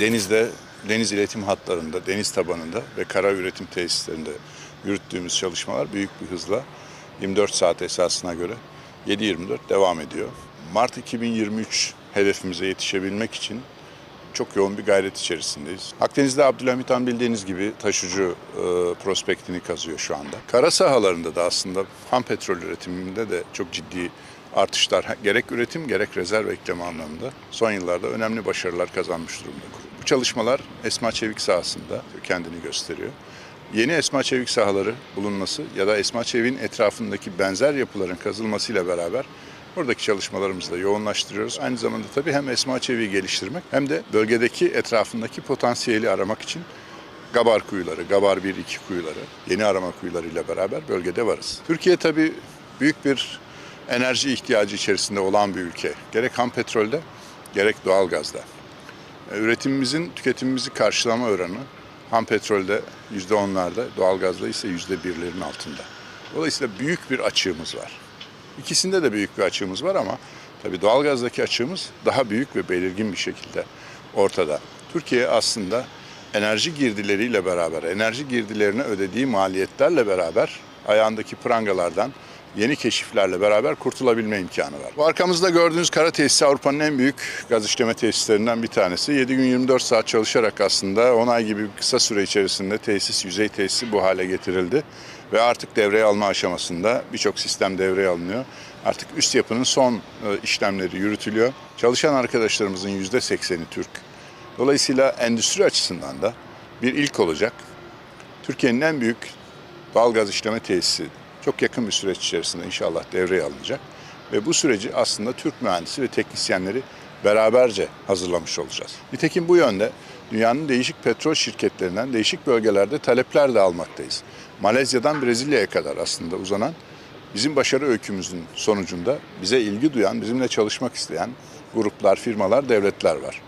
denizde, deniz iletim hatlarında, deniz tabanında ve kara üretim tesislerinde yürüttüğümüz çalışmalar büyük bir hızla 24 saat esasına göre 7-24 devam ediyor. Mart 2023 hedefimize yetişebilmek için çok yoğun bir gayret içerisindeyiz. Akdeniz'de Abdülhamit Han bildiğiniz gibi taşucu e, prospektini kazıyor şu anda. Kara sahalarında da aslında ham petrol üretiminde de çok ciddi artışlar gerek üretim gerek rezerv ekleme anlamında son yıllarda önemli başarılar kazanmış durumda. Çalışmalar Esma Çevik sahasında kendini gösteriyor. Yeni Esma Çevik sahaları bulunması ya da Esma Çevik'in etrafındaki benzer yapıların kazılmasıyla beraber Buradaki çalışmalarımızı da yoğunlaştırıyoruz. Aynı zamanda tabii hem Esma Çevik'i geliştirmek hem de bölgedeki etrafındaki potansiyeli aramak için Gabar kuyuları, Gabar 1-2 kuyuları, yeni arama kuyularıyla beraber bölgede varız. Türkiye tabii büyük bir enerji ihtiyacı içerisinde olan bir ülke. Gerek ham petrolde gerek doğalgazda. E, Üretimimizin tüketimimizi karşılama oranı ham petrolde %10'larda, doğalgazda ise %1'lerin altında. Dolayısıyla büyük bir açığımız var. İkisinde de büyük bir açığımız var ama tabii doğalgazdaki açığımız daha büyük ve belirgin bir şekilde ortada. Türkiye aslında enerji girdileriyle beraber, enerji girdilerine ödediği maliyetlerle beraber ayağındaki prangalardan yeni keşiflerle beraber kurtulabilme imkanı var. Bu arkamızda gördüğünüz kara tesisi Avrupa'nın en büyük gaz işleme tesislerinden bir tanesi. 7 gün 24 saat çalışarak aslında 10 ay gibi kısa süre içerisinde tesis, yüzey tesisi bu hale getirildi. Ve artık devreye alma aşamasında birçok sistem devreye alınıyor. Artık üst yapının son e, işlemleri yürütülüyor. Çalışan arkadaşlarımızın %80'i Türk. Dolayısıyla endüstri açısından da bir ilk olacak. Türkiye'nin en büyük doğalgaz işleme tesisi çok yakın bir süreç içerisinde inşallah devreye alınacak. Ve bu süreci aslında Türk mühendisi ve teknisyenleri beraberce hazırlamış olacağız. Nitekim bu yönde dünyanın değişik petrol şirketlerinden değişik bölgelerde talepler de almaktayız. Malezya'dan Brezilya'ya kadar aslında uzanan bizim başarı öykümüzün sonucunda bize ilgi duyan, bizimle çalışmak isteyen gruplar, firmalar, devletler var.